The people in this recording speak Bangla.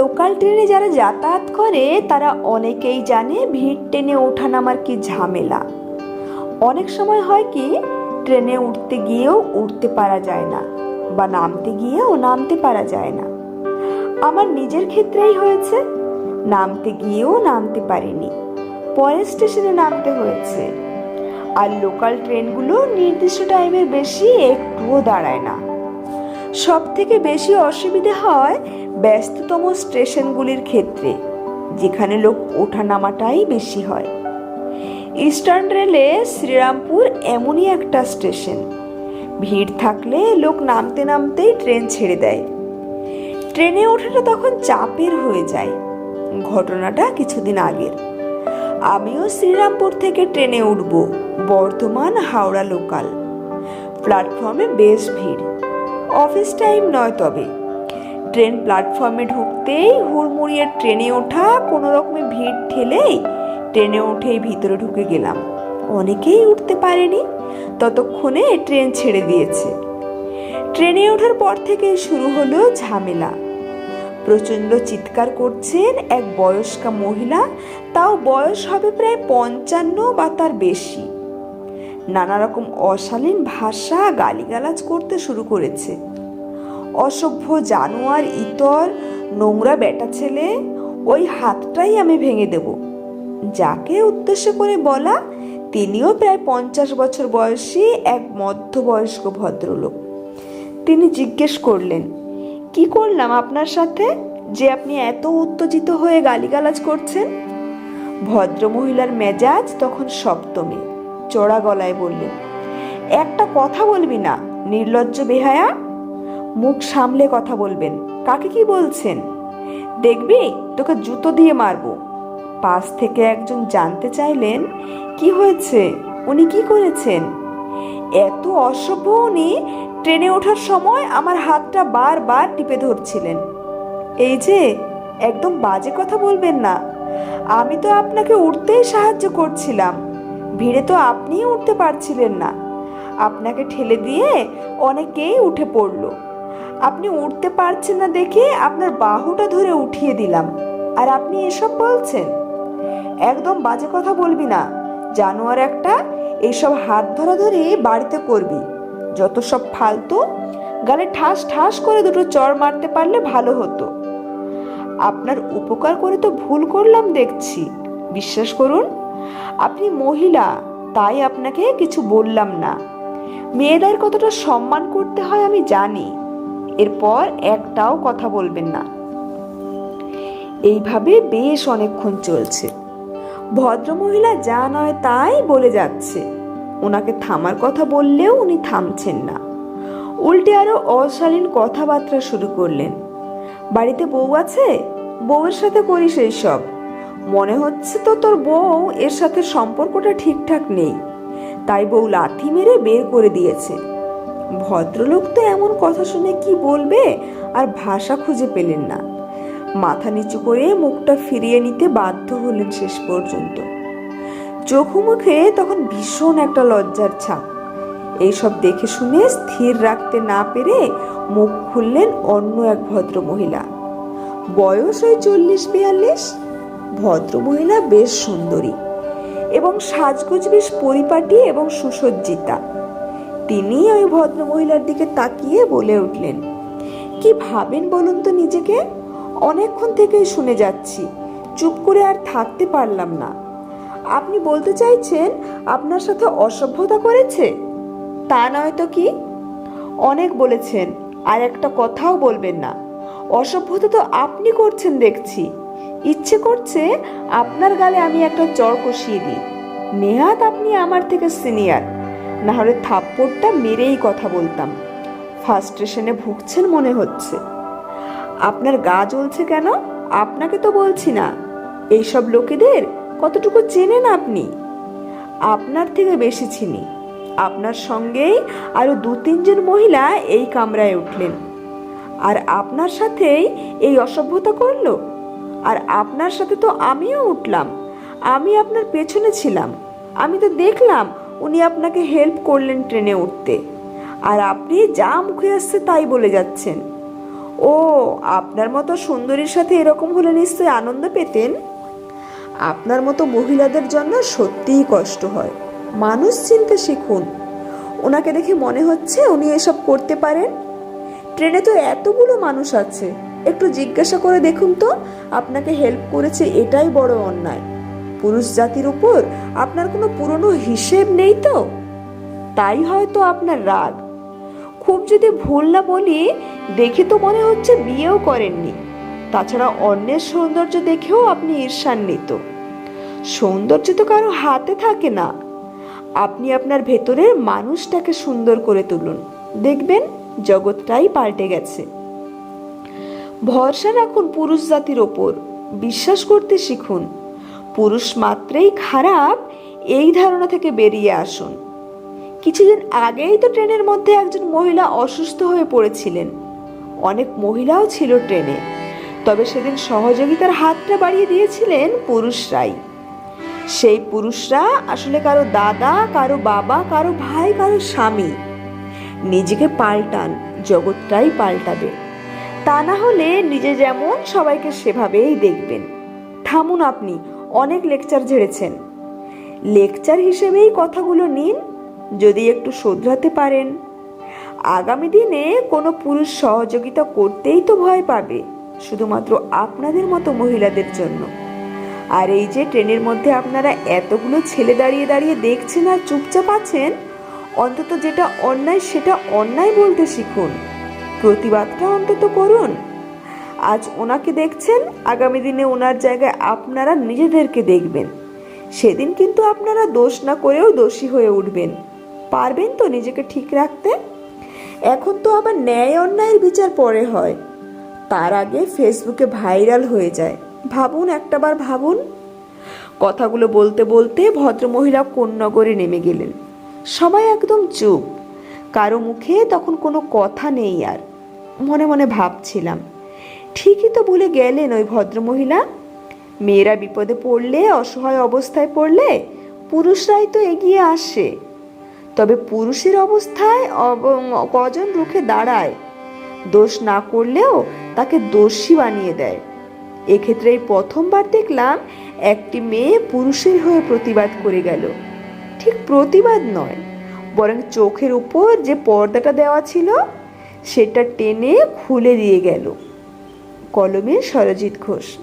লোকাল ট্রেনে যারা যাতায়াত করে, তারা অনেকেই জানে ভিড় টেনে ওঠানামার কি ঝামেলা। অনেক সময় হয় কি, ট্রেনে উঠতে গিয়েও উঠতে পারা যায় না বা নামতে গিয়েও নামতে পারা যায় না। আমার নিজের ক্ষেত্রেই হয়েছে, নামতে গিয়েও নামতে পারিনি। পরের স্টেশনে নামতে হয়েছে। আর লোকাল ট্রেনগুলো নির্দিষ্ট টাইমের বেশি একটুও দাঁড়ায় না। সব থেকে বেশি অসুবিধে হয় ব্যস্ততম স্টেশনগুলির ক্ষেত্রে, যেখানে লোক ওঠানামাটাই বেশি হয়। ইস্টার্ন রেলে শ্রীরামপুর এমনই একটা স্টেশন। ভিড় থাকলে লোক নামতে নামতেই ট্রেন ছেড়ে দেয়। ট্রেনে ওঠাটা তখন চাপের হয়ে যায়, ঘটনাটা কিছুদিন আগের। আমিও শ্রীরামপুর থেকে ট্রেনে উঠব, বর্ধমান হাওড়া লোকাল। প্ল্যাটফর্মে বেশ ভিড়। অফিস টাইম নয় তবে। ট্রেন প্ল্যাটফর্মে ঢুকতেই হুড়মুড়িয়ে ট্রেনে ওঠা কোনো রকমে ভিড় ঠেলেই ট্রেনে উঠেই ভিতরে ঢুকে গেলাম। অনেকেই উঠতে পারেনি, ততক্ষণে ট্রেন ছেড়ে দিয়েছে। ট্রেনে ওঠার পর থেকে শুরু হলো ঝামেলা। প্রচণ্ড চিৎকার করছেন এক বয়স্কা মহিলা, তাও বয়স হবে প্রায় পঞ্চান্ন বা তার বেশি। নানা রকম অশালীন ভাষা গালিগালাজ করতে শুরু করেছে। অসভ্য জানোয়ার, ইতর, নোংরা বেটা ছেলে, ওই হাতটাই আমি ভেঙে দেব। যাকে উদ্দেশ্য করে বলা, তিনিও প্রায় পঞ্চাশ বছর বয়সী এক মধ্যবয়স্ক ভদ্রলোক। তিনি জিজ্ঞেস করলেন, কি করলাম আপনার সাথে যে আপনি এত উত্তেজিত হয়ে গালিগালাজ করছেন? ভদ্রমহিলার মেজাজ তখন সপ্তমে চড়া গলায় বললেন একটা কথা বলবি না, নির্লজ্জ বেহায়া? মুখ সামলে কথা বলবেন, কাকে কি বলছেন? দেখবি, তোকে জুতো দিয়ে মারবো। পাশ থেকে একজন জানতে চাইলেন, কি হয়েছে? উনি কি করেছেন? এত অসভ্য উনি ট্রেনে ওঠার সময় আমার হাতটা বারবার টিপে ধরছিলেন। এই যে, একদম বাজে কথা বলবেন না, আমি তো আপনাকে উঠতেই সাহায্য করছিলাম। ভিড়ে তো আপনিই উঠতে পারছিলেন না। আপনাকে ঠেলে দিয়ে অনেকেই উঠে পড়ল। আপনি উঠতে পারছেন না দেখে আপনার বাহুটা ধরে উঠিয়ে দিলাম। আর আপনি এসব বলছেন? একদম বাজে কথা বলবি না। জানোয়ার একটা এইসব হাত ধরা ধরে বাড়িতে করবি। যত সব ফালতু, গালে ঠাস ঠাস করে দুটো চর মারতে পারলে ভালো হতো। আপনার উপকার করে তো ভুল করলাম দেখছি। বিশ্বাস করুন আপনি মহিলা, তাই আপনাকে কিছু বললাম না। মেয়েদের কতটা সম্মান করতে হয় আমি জানি, এরপর একটাও কথা বলবেন না। এইভাবে বেশ অনেকক্ষণ চলছে। ভদ্রমহিলা যা নয় তাই বলে যাচ্ছে। ওনাকে থামার কথা বললেও উনি থামছেন না। উল্টে আরও অশালীন কথাবার্তা শুরু করলেন। বাড়িতে বউ আছে? বউয়ের সাথে করিস সব মনে হচ্ছে তো তোর বউ এর সাথে সম্পর্কটা ঠিকঠাক নেই। তাই বউ লাথি মেরে বের করে দিয়েছে। ভদ্রলোক তো এমন কথা শুনে কি বলবে আর ভাষা খুঁজে পেলেন না। মাথা নিচু করে মুখটা ফিরিয়ে নিতে বাধ্য হলেন শেষ পর্যন্ত। চোখ মুখে তখন ভীষণ একটা লজ্জার ছাপ। এইসব দেখে শুনে স্থির রাখতে না পেরে মুখ খুললেন অন্য এক ভদ্র মহিলা বয়স ওই চল্লিশ বিয়াল্লিশ। ভদ্র মহিলা বেশ সুন্দরী এবং সাজগোজ বেশ পরিপাটি এবং সুসজ্জিতা। তিনি ওই ভদ্র মহিলার দিকে তাকিয়ে বলে উঠলেন, কি ভাবেন বলুন তো নিজেকে? অনেকক্ষণ থেকেই শুনে যাচ্ছি। চুপ করে আর থাকতে পারলাম না। আপনি বলতে চাইছেন আপনার সাথে অসভ্যতা করেছে? তা নয় তো কি? অনেক বলেছেন, আর একটা কথাও বলবেন না। অসভ্যতা তো আপনি করছেন দেখছি। ইচ্ছে করছে আপনার গালে আমি একটা চর কষিয়ে দিই। নেহাত আপনি আমার থেকে সিনিয়র। না হলে থাপ্পড়টা মেরেই কথা বলতাম। ফার্স্ট স্টেশনে ভুগছেন মনে হচ্ছে। আপনার গা জ্বলছে কেন? আপনাকে তো বলছি না। এইসব লোকেদের কতটুকু চেনেন আপনি? আপনার থেকে বেশি চিনি। আপনার সঙ্গেই আরও দু তিনজন মহিলা এই কামরায় উঠলেন। আর আপনার সাথেই এই অসভ্যতা করল? আর আপনার সাথে তো আমিও উঠলাম। আমি আপনার পেছনে ছিলাম। আমি তো দেখলাম উনি আপনাকে হেল্প করলেন ট্রেনে উঠতে। আর আপনি যা মুখে আসছে তাই বলে যাচ্ছেন। ও, আপনার মতো সুন্দরীর সাথে এরকম হলে নিশ্চয়ই আনন্দ পেতেন? আপনার মতো মহিলাদের জন্য সত্যিই কষ্ট হয়। মানুষ চিনতে শিখুন। ওনাকে দেখে মনে হচ্ছে উনি এসব করতে পারেন। ট্রেনে তো এতগুলো মানুষ আছে। একটু জিজ্ঞাসা করে দেখুন তো, আপনাকে হেল্প করেছে এটাই বড় অন্যায়। পুরুষ জাতির উপর আপনার কোনো পুরনো হিসেব নেই তো? তাই হয়তো আপনার রাগ। খুব যদি ভুল না বলি, দেখে তো মনে হচ্ছে বিয়েও করেননি। তাছাড়া অন্যের সৌন্দর্য দেখেও আপনি ঈর্ষান্বিত। সৌন্দর্য তো কারও হাতে থাকে না। আপনি আপনার ভেতরের মানুষটাকে সুন্দর করে তুলুন। দেখবেন, জগৎটাই পাল্টে গেছে। ভরসা রাখুন পুরুষ জাতির ওপর। বিশ্বাস করতে শিখুন। পুরুষ মাত্রেই খারাপ, এই ধারণা থেকে বেরিয়ে আসুন। কিছুদিন আগেই তো ট্রেনের মধ্যে একজন মহিলা অসুস্থ হয়ে পড়েছিলেন। অনেক মহিলাও ছিল ট্রেনে। তবে সেদিন সহযোগিতার হাতটা বাড়িয়ে দিয়েছিলেন পুরুষরাই সেই পুরুষরা আসলে কারও দাদা, কারও বাবা, কারও ভাই, কারও স্বামী। নিজেকে পাল্টান, জগৎটাই পাল্টাবে। তা না হলে নিজে যেমন সবাইকে সেভাবেই দেখবেন। থামুন আপনি, অনেক লেকচার ঝেড়েছেন। লেকচার হিসেবেই কথাগুলো নিন, যদি একটু শোধরাতে পারেন। আগামী দিনে কোনো পুরুষ সহযোগিতা করতেই তো ভয় পাবে, শুধুমাত্র আপনাদের মতো মহিলাদের জন্য। আর এই যে ট্রেনের মধ্যে আপনারা এতগুলো ছেলে দাঁড়িয়ে দাঁড়িয়ে দেখছেন আর চুপচাপ আছেন, অন্তত যেটা অন্যায় সেটা অন্যায় বলতে শিখুন। প্রতিবাদটা অন্তত করুন। আজ ওনাকে দেখছেন, আগামী দিনে ওনার জায়গায় আপনারা নিজেদেরকে দেখবেন। সেদিন কিন্তু আপনারা দোষ না করেও দোষী হয়ে উঠবেন। পারবেন তো নিজেকে ঠিক রাখতে? এখন তো আবার ন্যায় অন্যায়ের বিচার পরে হয়। তার আগে ফেসবুকে ভাইরাল হয়ে যায়। ভাবুন, একটাবার ভাবুন। কথাগুলো বলতে বলতে ভদ্রমহিলা কোন্নগরে নেমে গেলেন। সবাই একদম চুপ। কারও মুখে তখন কোনো কথা নেই আর। মনে মনে ভাবছিলাম। ঠিকই তো বলে গেলেন ওই ভদ্রমহিলা। মেয়েরা বিপদে পড়লে, অসহায় অবস্থায় পড়লে পুরুষরাই তো এগিয়ে আসে। তবে পুরুষের অবস্থায় অব- কজন রুখে দাঁড়ায়? দোষ না করলেও তাকে দোষী বানিয়ে দেয়। এক্ষেত্রে এই প্রথমবার দেখলাম একটি মেয়ে পুরুষের হয়ে প্রতিবাদ করে গেল। ঠিক প্রতিবাদ নয়, বরং চোখের উপর যে পর্দাটা দেওয়া ছিল সেটা টেনে খুলে দিয়ে গেল। কলমে সরজিৎ ঘোষ।